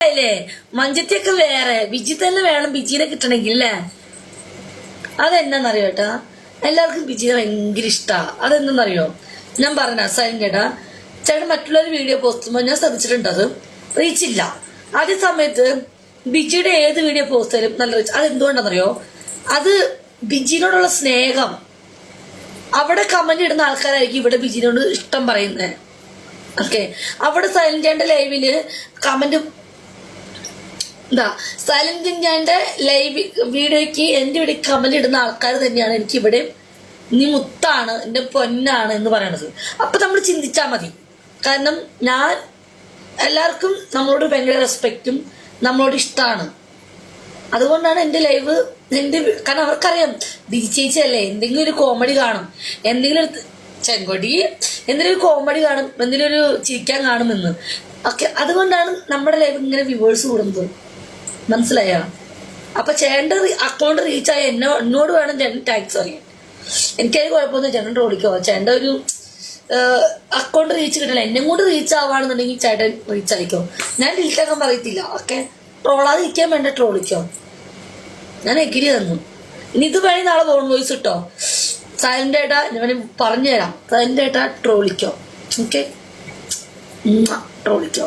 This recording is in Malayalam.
അല്ലേ? മഞ്ചത്തിയൊക്കെ വേറെ. ബിജി തന്നെ വേണം ബിജിനെ കിട്ടണമെങ്കിൽ അല്ലേ അതെന്നാന്നറിയോ ഏട്ടാ? എല്ലാവർക്കും ബിജിനെ ഭയങ്കര ഇഷ്ടമാണ് അതെന്തെന്നറിയോ? ഞാൻ പറഞ്ഞ സൈൻ ചേട്ടാ ചേട്ടൻ മറ്റുള്ളവർ വീഡിയോ പോസ്റ്റ് ഞാൻ ശ്രദ്ധിച്ചിട്ടുണ്ട് അത്. റീച്ച് ഇല്ല. അതേ സമയത്ത് ബിജിയുടെ ഏത് വീഡിയോ പോസ്റ്റ് ചെയ്താലും നല്ല റീച്ച് അതെന്തുകൊണ്ടാണെന്നറിയോ അത് ബിജിനോടുള്ള സ്നേഹം. അവിടെ കമന്റ് ഇടുന്ന ആൾക്കാരായിരിക്കും ഇവിടെ ബിജിനോട് ഇഷ്ടം പറയുന്നത് ഓക്കെ അവിടെ സൈലന്റ് ലൈവിൽ കമന്റ് എന്താ സൈലന്റ് ഇന്ത്യന്റെ ലൈവ് വീഡിയോയ്ക്ക് എന്റെ ഇവിടെ കമന്റ് ഇടുന്ന ആൾക്കാർ തന്നെയാണ് എനിക്ക് ഇവിടെ നീ മുത്താണ് എന്റെ പൊന്നാണ് എന്ന് പറയണത്. അപ്പൊ നമ്മൾ ചിന്തിച്ചാൽ മതി. കാരണം ഞാൻ എല്ലാവർക്കും നമ്മളോട് ഭയങ്കര റെസ്പെക്റ്റും നമ്മളോട് ഇഷ്ടമാണ് അതുകൊണ്ടാണ് എന്റെ ലൈവ് എന്റെ കാരണം അവർക്കറിയാം ബിജി ചേച്ചി അല്ലേ എന്തെങ്കിലും ഒരു കോമഡി കാണും. എന്തെങ്കിലും ഒരു ചെങ്കൊടി എന്തെങ്കിലും ഒരു കോമഡി കാണും എന്തെങ്കിലും ഒരു ചിരിക്കാൻ കാണുമെന്ന്. ഓക്കെ അതുകൊണ്ടാണ് നമ്മുടെ ലൈവ് ഇങ്ങനെ വ്യൂവേഴ്സ് കൂടുന്നത്. മനസ്സിലായോ? അപ്പൊ ചേട്ടന്റെ അക്കൗണ്ട് റീച്ച് ആയ എന്നെ എന്നോട് വേണം ചേട്ടൻ ടാക്സ് അറിയാൻ എനിക്കത് കുഴപ്പമൊന്നും ചേട്ടൻ ട്രോളിക്കോ ചേട്ടന്റെ ഒരു അക്കൗണ്ട് റീച്ച് കിട്ടില്ല എന്നെ കൊണ്ട് റീച്ച് ആവാണെന്നുണ്ടെങ്കിൽ ചേട്ടൻ റീച്ച് ആയിക്കോ. ഞാൻ ഡീറ്റാക്കാൻ പറയത്തില്ല. ഓക്കെ? ട്രോളാതെ ഇരിക്കാൻ വേണ്ട ട്രോളിക്കോ. ഞാൻ എഗ്രി തന്നു ഇനി ഇത് വഴി നാളെ ഫോൺ വോയിസ് ഇട്ടോ. സൈലന്റ് ആയിട്ടാ ഞാൻ പറഞ്ഞു തരാം സൈലന്റ് ആയിട്ടാ ട്രോളിക്കോ. ഓക്കെ? ട്രോളിക്കോ.